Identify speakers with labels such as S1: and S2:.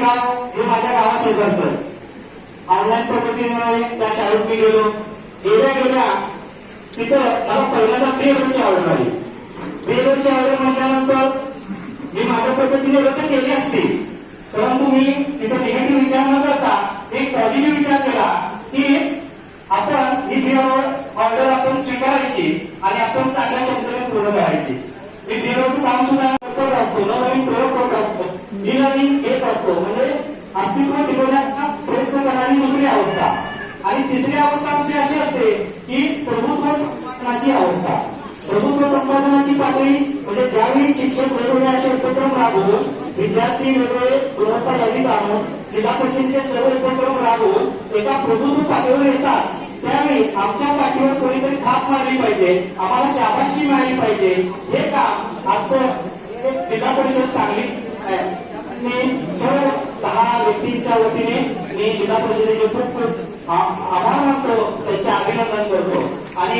S1: गाव हे माझ्या गावा शेजारचं ऑनलाईन पद्धतीमुळे त्या शाळेत मी गेलो. गेल्या गेल्या तिथं मला पहिल्यांदा बेरोजची आवड आली बेरोजची आवड म्हटल्यानंतर मी माझ्या पद्धतीने रद्द केली असती. परंतु मी तिथं निगेटिव्ह विचार न करता एक पॉझिटिव्ह विचार केला की आपण ही बिरोड ऑर्डर आपण स्वीकारायची आणि आपण चांगल्या क्षमतेने पूर्ण करायची. मी बिरोडचं काम सुद्धा करत असतो नवीन प्रयोग करत असतो ही नवीन असतो. म्हणजे अस्तित्व टिकवण्याचा प्रयत्न करणारी दुसरी अवस्था. आणि तिसरी अवस्था आमची अशी असते की प्रभुत्व संपादनाची अवस्था. प्रभुत्व संपादनाची पातळी म्हणजे ज्यावेळी शिक्षक वेगवेगळे असे उपक्रम राबवून विद्यार्थी वेगवेगळे गुणवत्ता यादीत आणून जिल्हा परिषदेचे सर्व उपक्रम राबवून एका प्रभुत्व पातळीवर येतात त्यावेळी आमच्या पाठीवर कोणीतरी थाप मारली पाहिजे आम्हाला शाबाशी मिळाली पाहिजे हे काम समितीच्या वतीने मी जिल्हा परिषदेचे खूप खूप आभार मानतो.